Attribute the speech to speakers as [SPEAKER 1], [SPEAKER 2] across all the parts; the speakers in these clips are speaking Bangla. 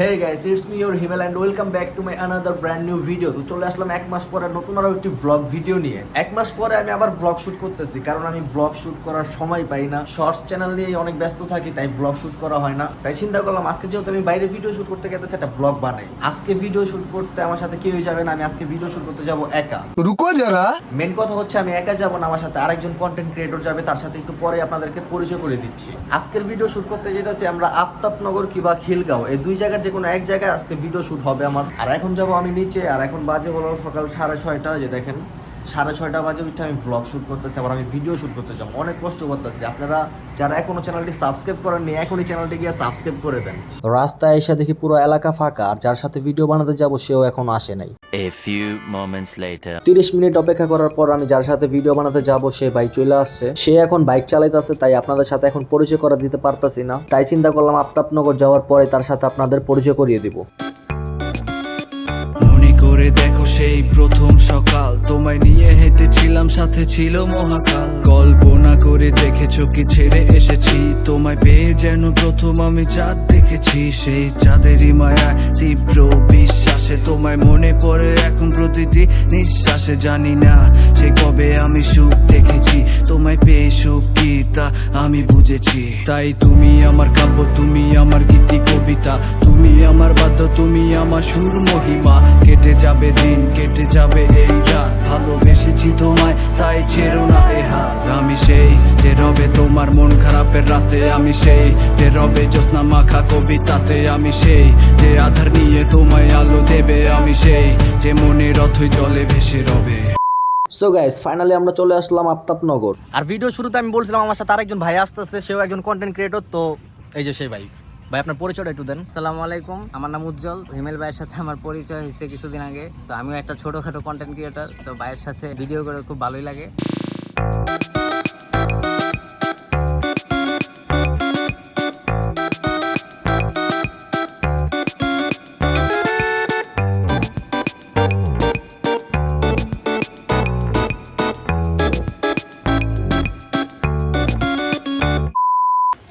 [SPEAKER 1] Hey guys it's me your Himel and welcome back to my another brand new video তো চলে আসলাম এক মাস পরে নতুন আরও একটি ব্লগ ভিডিও নিয়ে। এক মাস পরে আমি আবার ব্লগ শ্যুট করতেছি কারণ আমি ব্লগ শ্যুট করার সময় পাই না। শর্টস চ্যানেল নিয়ে অনেক ব্যস্ত থাকি তাই ব্লগ শ্যুট করা হয় না। তাই চিন্তা করলাম আজকে যেহেতু আমি বাইরে ভিডিও শ্যুট করতে গেতেছি একটা ব্লগ বানাই। আজকে ভিডিও শ্যুট করতে আমার সাথে কেউ যাবে না আমি আজকে ভিডিও শ্যুট করতে যাব একা।
[SPEAKER 2] রুকো যারা।
[SPEAKER 1] মেন কথা হচ্ছে আমি একা যাব না আমার সাথে আরেকজন কন্টেন্ট ক্রিয়েটর যাবে তার সাথে একটু পরে আপনাদেরকে পরিচয় করে দিচ্ছি। আজকের ভিডিও শ্যুট করতে যেতেছি আমরা আফতাবনগর কিবা খিলগাঁও এই দুই জায়গার যে কোনো এক জায়গায় আজকে ভিডিও শ্যুট হবে আমার। আর এখন যাব আমি নিচে, আর এখন বাজে হলো সকাল সাড়ে ছয়টা যে দেখেন। সাড়ে ছয়টা বাজে উঠে আমি ব্লগ শুট করতেছি আবার আমি ভিডিও শুট করতে যাব অনেক কষ্ট করতেছি। আপনারা যারা এখনও চ্যানেলটি সাবস্ক্রাইব করেননি এখনই চ্যানেলটি গিয়ে সাবস্ক্রাইব করে দেন। রাস্তায় এসে দেখি পুরো এলাকা ফাঁকা আর যার সাথে ভিডিও বানাতে যাব সেও এখন আসে নাই।
[SPEAKER 3] A few moments later.
[SPEAKER 1] তিরিশ মিনিট অপেক্ষা করার পর আমি যার সাথে ভিডিও বানাতে যাব সে বাইক চলে আসছে। সে এখন বাইক চালাইতেছে তাই আপনাদের সাথে এখন পরিচয় করা দিতে পারতাছি না। তাই চিন্তা করলাম আফতাবনগর যাওয়ার পরে তার সাথে আপনাদের পরিচয় করিয়ে দিব।
[SPEAKER 4] করে দেখো সেই প্রথম সকাল। তোমায় নিয়ে হেঁটেছিলাম, সাথে ছিল মহাকাল। কল্পনা করে দেখেছ কি ছেড়ে এসেছি। তোমায় পেয়ে যেন প্রথম আমি চাঁদ দেখেছি। সেই চাঁদেরই মায়া তীব্র বিশ্বাসে তোমায় মনে পড়ে এখন প্রতিটি নিঃশ্বাসে। জানি না সে কবে আমি সুখ দেখেছি। তোমায় পেয়ে সুখ কি তা আমি বুঝেছি। তাই তুমি আমার কাব্য, তুমি আমার গীতি, কবিতা, তুমি আমার বাদ্য, তুমি আমার সুর মহিমা। কেটে যাবে দিন কেটে যাবে এই রাত। ভালোবেসেছি তোমায় তাই ছেড়ো না এ হাত। আমি সেই যে রবে তোমার মন খারাপের রাতে আমি সেই যে রবে জ্যোৎস্না মাখা কবিতাতে আমি সেই যে আধার নিয়ে তোমায় আলো দেবে আমি সেই যে মনে রথই জলে ভেসে রবে।
[SPEAKER 1] সো গাইস ফাইনালি আমরা চলে আসলাম আফতাবনগর। আর ভিডিও শুরুতে আমি বলছিলাম আমার সাথে আরেকজন ভাই আসতে আসতে সেও একজন কন্টেন্ট ক্রিয়েটর তো এই যে সেই ভাই। ভাই, আপনার পরিচয়টা একটু দেন।
[SPEAKER 5] সালাম আলাইকুম। আমার নাম উজ্জ্বল। হিমেল ভাইয়ের সাথে আমার পরিচয় হয়েছে কিছুদিন আগে। তো আমিও একটা ছোটোখাটো কন্টেন্ট ক্রিয়েটার তো ভাইয়ের সাথে ভিডিও করে খুব ভালোই লাগে।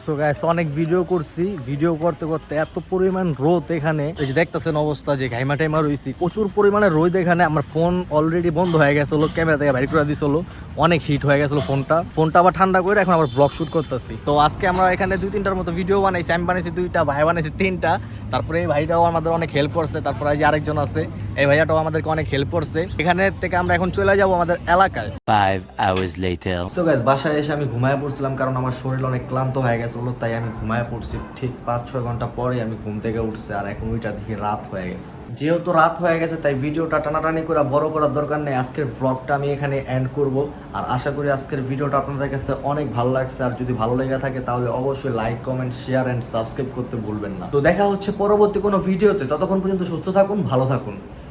[SPEAKER 1] সো গাইস অনেক ভিডিও করছি। ভিডিও করতে করতে এত পরিমাণ রোদ এখানে। এই যে দেখতেছেন অবস্থা যে ঘাইমা টাইমা রয়েছি প্রচুর পরিমাণে রোদ এখানে। আমার ফোন অলরেডি বন্ধ হয়ে গেছিল ক্যামেরা থেকে বাইর করে দিছিল। অনেক হিট হয়ে গেছিল ফোনটা ফোনটা আবার ঠান্ডা করে এখন আবার ব্লগ শুট করতেছি। তো আজকে আমরা এখানে দুই তিনটার মতো ভিডিও বানাইছি। আমি বানাইছি দুইটা ভাই বানাইছি তিনটা। তারপরে এই ভাইটাও আমাদের অনেক হেল্প করছে। তারপরে এই যে আরেকজন আছে এই ভাইয়াটাও আমাদেরকে অনেক হেল্প করছে। এখানে থেকে আমরা এখন চলে যাব আমাদের এলাকায়. সো গাইস বাসায় এসে আমি ঘুমায় পড়ছিলাম কারণ আমার শরীর অনেক ক্লান্ত হয়ে গেছিল তাই আমি ঘুমায় পড়ছি। ঠিক পাঁচ, ছয় ঘণ্টা পরে আমি ঘুম থেকে উঠছি আর এখন ওইটা দেখি রাত হয়ে গেছে। যেহেতু রাত হয়ে গেছে, তাই ভিডিওটা টানাটানি করে বড় করার দরকার নেই। আজকের ব্লগটা আমি এখানে এন্ড করব। আর আশা করি আজকের ভিডিওটা আপনাদের কাছে অনেক ভালো লাগছে। আর যদি ভালো লেগে থাকে, তাহলে অবশ্যই like comment share and subscribe করতে ভুলবেন না। তো দেখা হচ্ছে পরবর্তী কোনো ভিডিওতে। ততক্ষণ পর্যন্ত সুস্থ থাকুন, ভালো থাকুন।